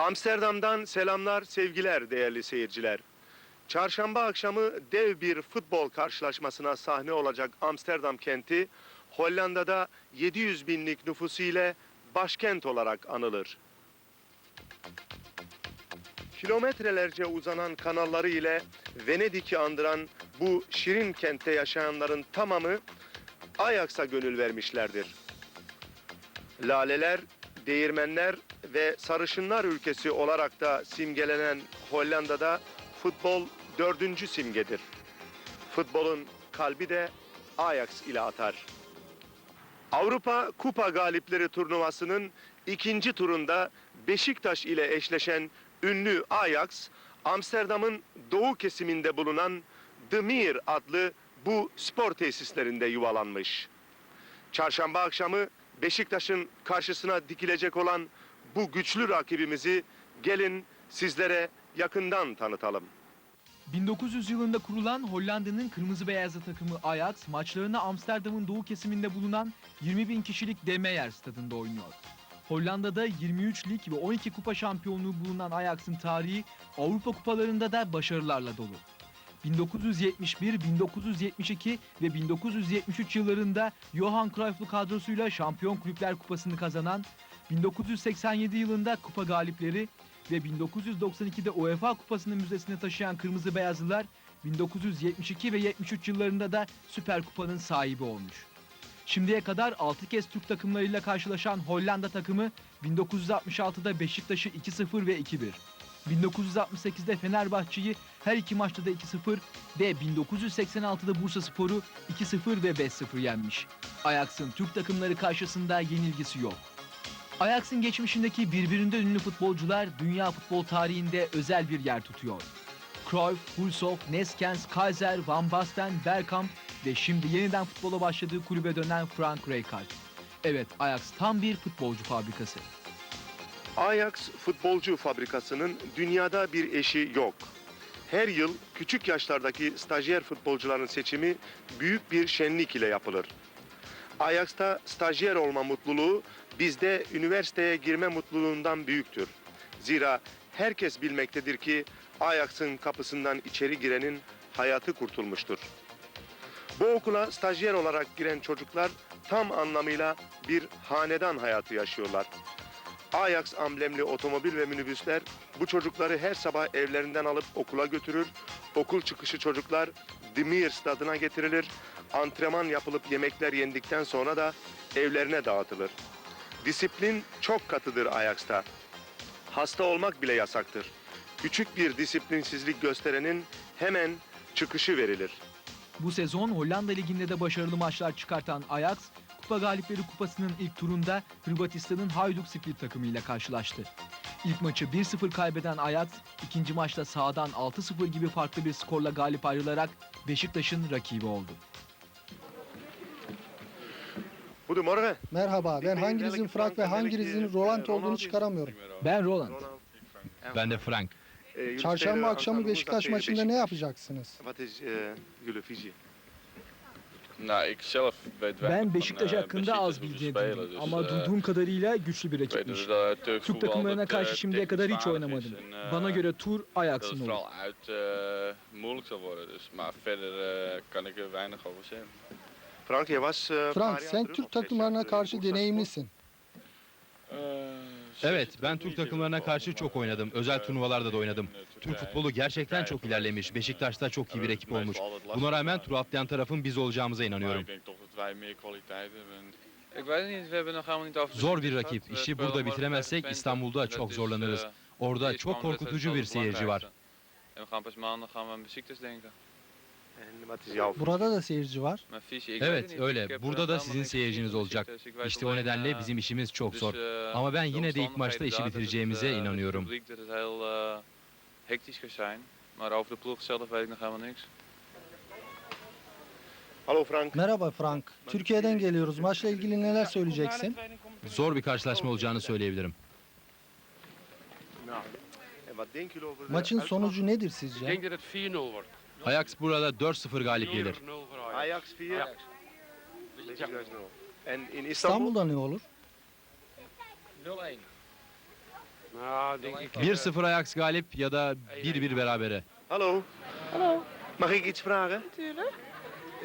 Amsterdam'dan selamlar, sevgiler değerli seyirciler. Çarşamba akşamı dev bir futbol karşılaşmasına sahne olacak Amsterdam kenti, Hollanda'da 700 binlik nüfusu ile başkent olarak anılır. Kilometrelerce uzanan kanalları ile Venedik'i andıran bu şirin kentte yaşayanların tamamı Ajax'a gönül vermişlerdir. Laleler, değirmenler ve sarışınlar ülkesi olarak da simgelenen Hollanda'da futbol dördüncü simgedir. Futbolun kalbi de Ajax ile atar. Avrupa Kupa Galipleri turnuvasının ikinci turunda Beşiktaş ile eşleşen ünlü Ajax, Amsterdam'ın doğu kesiminde bulunan De Meer adlı bu spor tesislerinde yuvalanmış. Çarşamba akşamı Beşiktaş'ın karşısına dikilecek olan bu güçlü rakibimizi gelin sizlere yakından tanıtalım. 1900 yılında kurulan Hollanda'nın kırmızı beyazlı takımı Ajax maçlarını Amsterdam'ın doğu kesiminde bulunan 20 bin kişilik De Meyer stadında oynuyor. Hollanda'da 23 lig ve 12 kupa şampiyonluğu bulunan Ajax'ın tarihi Avrupa kupalarında da başarılarla dolu. 1971, 1972 ve 1973 yıllarında Johan Cruyff'lu kadrosuyla Şampiyon Kulüpler Kupası'nı kazanan, 1987 yılında kupa galipleri ve 1992'de UEFA Kupası'nı müzesine taşıyan Kırmızı Beyazlılar 1972 ve 73 yıllarında da Süper Kupa'nın sahibi olmuş. Şimdiye kadar 6 kez Türk takımlarıyla karşılaşan Hollanda takımı 1966'da Beşiktaş'ı 2-0 ve 2-1. 1968'de Fenerbahçe'yi her iki maçta da 2-0 ve 1986'da Bursa Spor'u 2-0 ve 5-0 yenmiş. Ajax'ın Türk takımları karşısında yenilgisi yok. Ajax'ın geçmişindeki birbirinden ünlü futbolcular dünya futbol tarihinde özel bir yer tutuyor. Cruyff, Hulshoff, Neskens, Kaiser, Van Basten, Bergkamp ve şimdi yeniden futbola başladığı kulübe dönen Frank Rijkaard. Evet, Ajax tam bir futbolcu fabrikası. Ajax futbolcu fabrikasının dünyada bir eşi yok. Her yıl küçük yaşlardaki stajyer futbolcuların seçimi büyük bir şenlik ile yapılır. Ajax'ta stajyer olma mutluluğu bizde üniversiteye girme mutluluğundan büyüktür. Zira herkes bilmektedir ki Ajax'ın kapısından içeri girenin hayatı kurtulmuştur. Bu okula stajyer olarak giren çocuklar tam anlamıyla bir hanedan hayatı yaşıyorlar. Ajax amblemli otomobil ve minibüsler bu çocukları her sabah evlerinden alıp okula götürür. Okul çıkışı çocuklar Dimir stadına getirilir. Antrenman yapılıp yemekler yendikten sonra da evlerine dağıtılır. Disiplin çok katıdır Ajax'ta. Hasta olmak bile yasaktır. Küçük bir disiplinsizlik gösterenin hemen çıkışı verilir. Bu sezon Hollanda Ligi'nde de başarılı maçlar çıkartan Ajax, Kupa Galipleri Kupası'nın ilk turunda Hırvatistan'ın Hajduk Split takımıyla karşılaştı. İlk maçı 1-0 kaybeden Ajax, ikinci maçta sahadan 6-0 gibi farklı bir skorla galip ayrılarak Beşiktaş'ın rakibi oldu. Merhaba, ben hanginizin Frank ve hanginizin Roland olduğunu çıkaramıyorum. Ben Roland. Ben de Frank. Eh, Çarşamba akşamı Beşiktaş maçında ne yapacaksınız? Eh, Ben Beşiktaş eh, hakkında az bilgi edindim ama eh, duyduğum kadarıyla güçlü bir rakipmiş. Türk takımlarına karşı eh, şimdiye kadar hiç oynamadım. eh, Bana göre tur Ajax'ın olur. Eh, eh, er. Frank, eh, paar Frank, sen Türk takımlarına eh, karşı deneyimlisin. Eh, Evet, ben Türk takımlarına karşı çok oynadım. eh, Özel turnuvalarda da oynadım. eh, Türk futbolu gerçekten çok ilerlemiş. Beşiktaş'ta çok iyi bir ekip olmuş. Buna rağmen tur atlayan tarafın biz olacağımıza inanıyorum. Zor bir rakip. İşi burada bitiremezsek İstanbul'da çok zorlanırız. eh, Orada çok korkutucu bir seyirci var. En we gaan pas maandag gaan we aan Beşiktaş denken. Burada da seyirci var. Evet öyle. Burada da sizin seyirciniz olacak. İşte o nedenle bizim işimiz çok zor. Ama ben yine de ilk maçta işi bitireceğimize inanıyorum. publiek, dat het heel hectisch gaat zijn. Maar over de ploeg zelf weet ik nog helemaal niks. Hallo Frank. Merhaba Frank, Türkiye'den geliyoruz. Maçla ilgili neler söyleyeceksin? Zor bir karşılaşma olacağını söyleyebilirim. Maçın sonucu nedir sizce? Denk dat het 4-0 wordt. Ajax burada 4-0 galip gelir. 4-0 voor Ajax. Ajax 4, Ajax. Beşiktaş 0. En in Istanbul? İstanbul'da ne olur? 0-1. Nou, denk ik... 1-0 Ajax galip ya da 1-1 berabere. Hallo, Hallo, mag ik iets vragen? natuurlijk.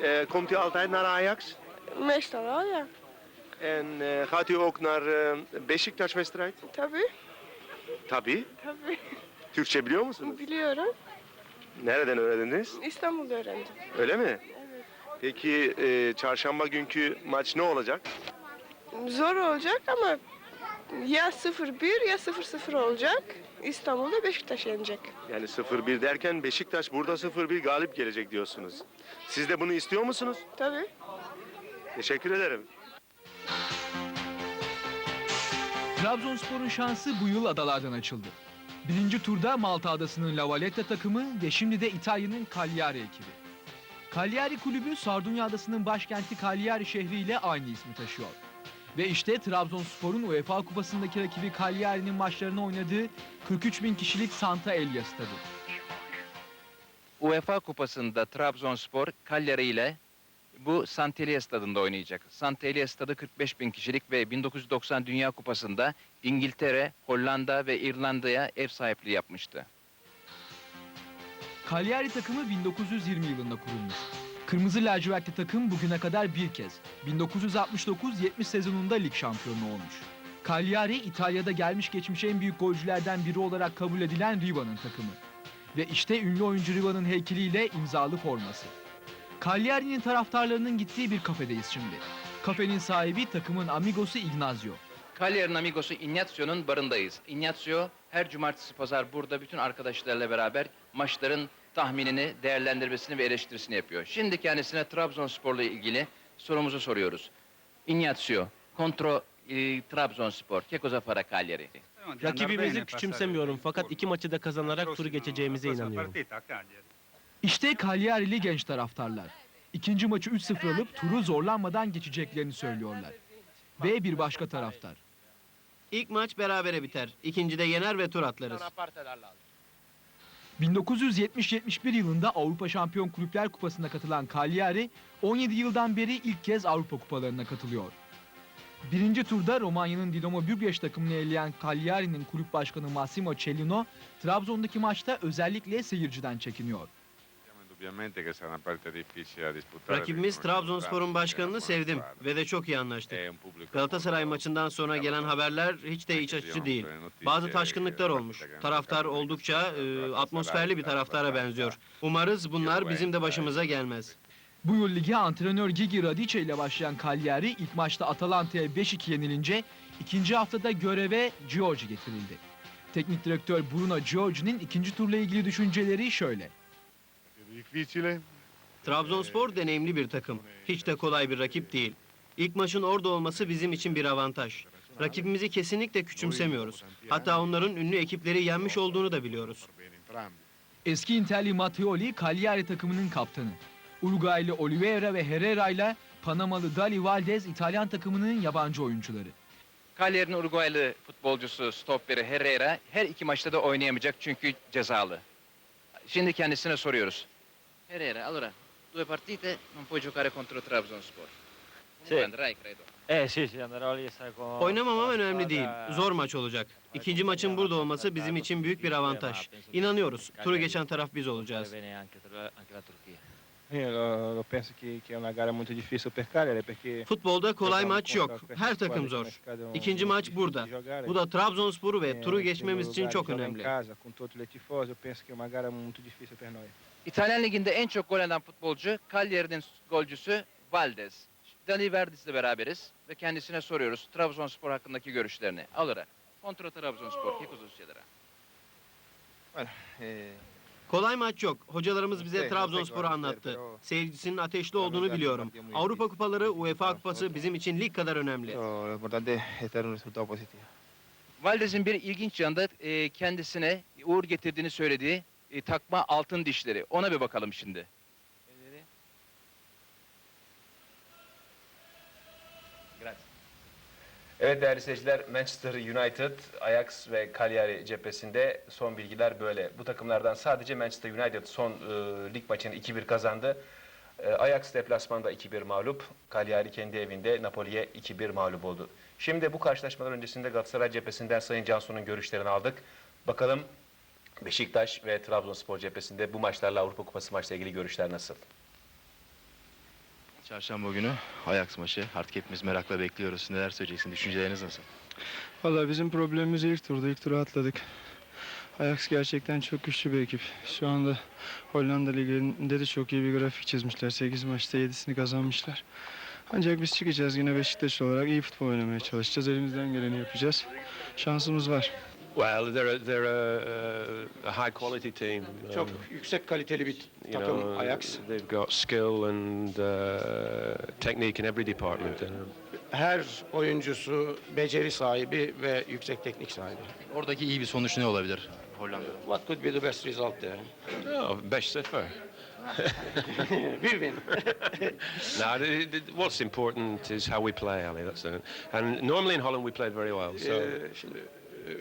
Eh, komt u altijd naar Ajax? Meestal wel, ja. En eh, gaat u ook naar uh, Beşiktaş-wedstrijd? Tabii, Tabii. tabii. Türkçe biliyor musunuz? Biliyorum. Nereden öğrendiniz? İstanbul'da öğrendim. Öyle mi? Peki e, çarşamba günkü maç ne olacak? Zor olacak ama ya 0-1 ya 0-0 olacak. İstanbul'da Beşiktaş yenecek. Yani 0-1 derken Beşiktaş burada 0-1 galip gelecek diyorsunuz. Siz de bunu istiyor musunuz? Tabii. Teşekkür ederim. Trabzonspor'un şansı bu yıl adalardan açıldı. Birinci turda Malta adasının La Valletta takımı ve şimdi de İtalya'nın Cagliari ekibi. Cagliari kulübü Sardunya adasının başkenti Cagliari şehriyle aynı ismi taşıyor. Ve işte Trabzonspor'un UEFA kupasındaki rakibi Cagliari'nin maçlarını oynadığı 43 bin kişilik Santa Elia stadı. UEFA Kupası'nda Trabzonspor Cagliari ile bu Santelia stadında oynayacak. Santelia stadı 45 bin kişilik ve 1990 Dünya Kupası'nda İngiltere, Hollanda ve İrlanda'ya ev sahipliği yapmıştı. Cagliari takımı 1920 yılında kurulmuş. Kırmızı lacivertli takım bugüne kadar bir kez 1969-70 sezonunda lig şampiyonu olmuş. Cagliari İtalya'da gelmiş geçmiş en büyük golcülerden biri olarak kabul edilen Riva'nın takımı. Ve işte ünlü oyuncu Riva'nın heykeliyle imzalı forması. Cagliari'nin taraftarlarının gittiği bir kafedeyiz şimdi. Kafenin sahibi takımın amigosu Ignazio. Cagliari'nin amigosu Ignazio'nun barındayız. Ignazio her cumartesi pazar burada bütün arkadaşlarıyla beraber maçların tahminini, değerlendirmesini ve eleştirisini yapıyor. Şimdi kendisine Trabzonspor'la ilgili sorumuzu soruyoruz. Ignazio, contro eh, Trabzonspor, che cosa farà Cagliari? Rakibimizi küçümsemiyorum fakat iki maçı da kazanarak turu geçeceğimize inanıyorum. İşte Cagliari'li genç taraftarlar. İkinci maçı 3-0 alıp turu zorlanmadan geçeceklerini söylüyorlar. Ve bir başka taraftar. İlk maç berabere biter. İkincide yener ve tur atlarız. 1970-71 yılında Avrupa Şampiyon Kulüpler Kupası'na katılan Cagliari, 17 yıldan beri ilk kez Avrupa Kupalarına katılıyor. Birinci turda Romanya'nın Dinamo Bükreş takımını eleyen Cagliari'nin kulüp başkanı Massimo Cellino, Trabzon'daki maçta özellikle seyirciden çekiniyor. Rakibimiz Trabzonspor'un başkanını sevdim ve de çok iyi anlaştık. Galatasaray maçından sonra gelen haberler hiç de iç açıcı değil. Bazı taşkınlıklar olmuş. Taraftar oldukça e, atmosferli bir taraftara benziyor. Umarız bunlar bizim de başımıza gelmez. Bu yıl lige antrenör Gigi Radice ile başlayan Cagliari ilk maçta Atalanta'ya 5-2 yenilince ikinci haftada göreve Giorgi getirildi. Teknik direktör Bruno Giorgi'nin ikinci turla ilgili düşünceleri şöyle. Trabzonspor deneyimli bir takım. Hiç de kolay bir rakip değil. İlk maçın orada olması bizim için bir avantaj. Rakibimizi kesinlikle küçümsemiyoruz. Hatta onların ünlü ekipleri yenmiş olduğunu da biliyoruz. Eski Interli Matteoli Cagliari takımının kaptanı. Uruguaylı Oliveira ve Herrera ile Panamalı Dali Valdez İtalyan takımının yabancı oyuncuları. Cagliari'nin Uruguaylı futbolcusu stoperi Herrera her iki maçta da oynayamayacak çünkü cezalı. Şimdi kendisine soruyoruz. Herrera, allora, due partite non puoi giocare contro Trabzonspor. Sì. Andrai, credo. Eh sì, sì, andrò lì sai con... Oynamamam con la önemli değil. Zor maç olacak. İkinci maçın burada olması bizim için büyük bir avantaj. İnanıyoruz. Turu geçen taraf biz olacağız. Bene anche, anche la Turchia. Io penso che, che è una gara molto difficile per Cagliari perché Futbolda kolay maç yok. Her takım zor. İkinci maç burada. Bu da Trabzonspor'u ve turu geçmemiz için çok önemli. casa con tutti i tifosi, io penso che è una gara molto difficile per noi. İtalyan Ligi'nde en çok gol atan futbolcu Cagliari'nin golcüsü Valdez. Dani Verdis'le beraberiz ve kendisine soruyoruz Trabzonspor hakkındaki görüşlerini. Allora, contro Trabzonspor, che cosa succederà? Kolay maç yok. Hocalarımız bize Trabzonspor'u anlattı. Seyircisinin ateşli olduğunu biliyorum. Avrupa kupaları, UEFA kupası bizim için lig kadar önemli. Valdez'in bir ilginç yanında e, kendisine uğur getirdiğini söylediği e, takma altın dişleri. Ona bir bakalım şimdi. Evet değerli seyirciler, Manchester United, Ajax ve Cagliari cephesinde son bilgiler böyle. Bu takımlardan sadece Manchester United son e, lig maçını 2-1 kazandı. E, E, Ajax deplasmanda 2-1 mağlup. Cagliari kendi evinde Napoli'ye 2-1 mağlup oldu. Şimdi bu karşılaşmalar öncesinde Galatasaray cephesinden Sayın Cansu'nun görüşlerini aldık. Bakalım Beşiktaş ve Trabzonspor cephesinde bu maçlarla Avrupa Kupası maçla ilgili görüşler nasıl? Çarşamba günü Ajax maçı. Artık hepimiz merakla bekliyoruz. Neler söyleyeceksin? Düşünceleriniz nasıl? Valla bizim problemimiz ilk turda. ilk tura atladık. Ajax gerçekten çok güçlü bir ekip. Şu anda Hollanda Ligi'nde de çok iyi bir grafik çizmişler. 8 maçta 7'sini kazanmışlar. Ancak biz çıkacağız yine Beşiktaş olarak iyi futbol oynamaya çalışacağız. Elimizden geleni yapacağız. Şansımız var. Well, they're a, they're a, a high quality team. Çok Um, yüksek kaliteli bir you takım know, Ajax. They've got skill and uh, technique in every department. Her oyuncusu beceri sahibi ve yüksek teknik sahibi. Oradaki iyi bir sonuç ne olabilir Hollanda'da? What could be the best result there? oh, best sıfır. Bir win. no, the, the, what's important is how we play, Ali. That's it. And normally in Holland we played very well. So Ee, şimdi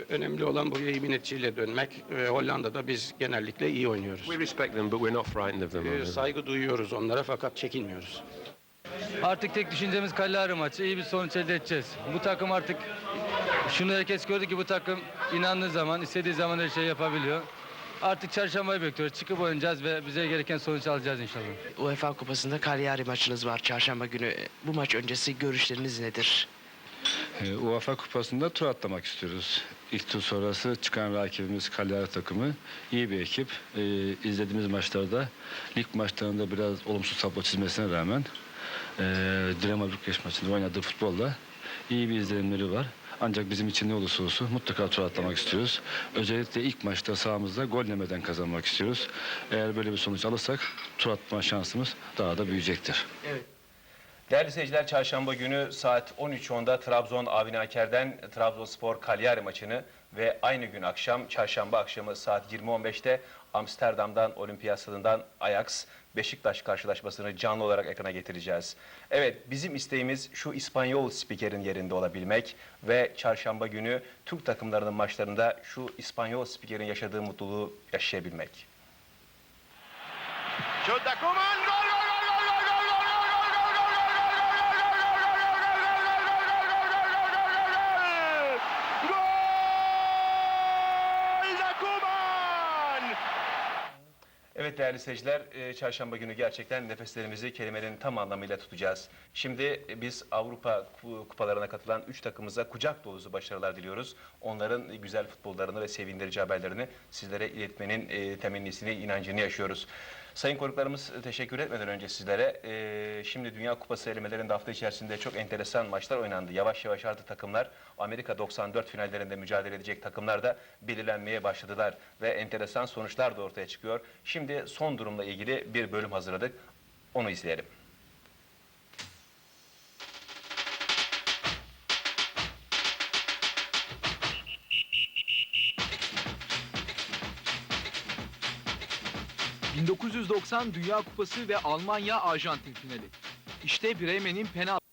önemli olan buraya iyi bir neticeyle dönmek. Ve Hollanda'da biz genellikle iyi oynuyoruz. we respect them, but we're not frightened of them. Ee, saygı duyuyoruz onlara fakat çekinmiyoruz. Artık tek düşüncemiz Cagliari maçı. İyi bir sonuç elde edeceğiz. Bu takım artık şunu herkes gördü ki bu takım inandığı zaman, istediği zaman her şeyi yapabiliyor. Artık çarşambayı bekliyoruz. Çıkıp oynayacağız ve bize gereken sonuç alacağız inşallah. UEFA Kupası'nda Cagliari maçınız var çarşamba günü. Bu maç öncesi görüşleriniz nedir? Ee, UEFA Kupası'nda tur atlamak istiyoruz. İlk tur sonrası çıkan rakibimiz Cagliari takımı iyi bir ekip. Ee, izlediğimiz maçlarda lig maçlarında biraz olumsuz tablo çizmesine rağmen e, Dinamo Bükreş maçında oynadığı futbolla iyi bir izlenimleri var. Ancak bizim için ne olursa olsun mutlaka tur atlamak istiyoruz. Özellikle ilk maçta sahamızda gol yemeden kazanmak istiyoruz. Eğer böyle bir sonuç alırsak tur atma şansımız daha da büyüyecektir. Değerli seyirciler çarşamba günü saat 13.10'da Trabzon Avni Aker'den Trabzonspor Cagliari maçını ve aynı gün akşam çarşamba akşamı saat 20.15'te Amsterdam'dan Olimpiyat Stadından Ajax Beşiktaş karşılaşmasını canlı olarak ekrana getireceğiz. Evet bizim isteğimiz şu İspanyol spikerin yerinde olabilmek ve çarşamba günü Türk takımlarının maçlarında şu İspanyol spikerin yaşadığı mutluluğu yaşayabilmek. Evet değerli seyirciler, e, çarşamba günü gerçekten nefeslerimizi kelimenin tam anlamıyla tutacağız. Şimdi e, biz Avrupa ku- kupalarına katılan 3 takımıza kucak dolusu başarılar diliyoruz. Onların güzel futbollarını ve sevindirici haberlerini sizlere iletmenin e, temennisini, inancını yaşıyoruz. Sayın konuklarımız e, teşekkür etmeden önce sizlere, e, şimdi Dünya Kupası elemelerinde hafta içerisinde çok enteresan maçlar oynandı. Yavaş yavaş artık takımlar Amerika 94 finallerinde mücadele edecek takımlar da belirlenmeye başladılar ve enteresan sonuçlar da ortaya çıkıyor. Şimdi son durumla ilgili bir bölüm hazırladık. Onu izleyelim. ...1990 Dünya Kupası ve Almanya-Arjantin finali. İşte Bremen'in penaltı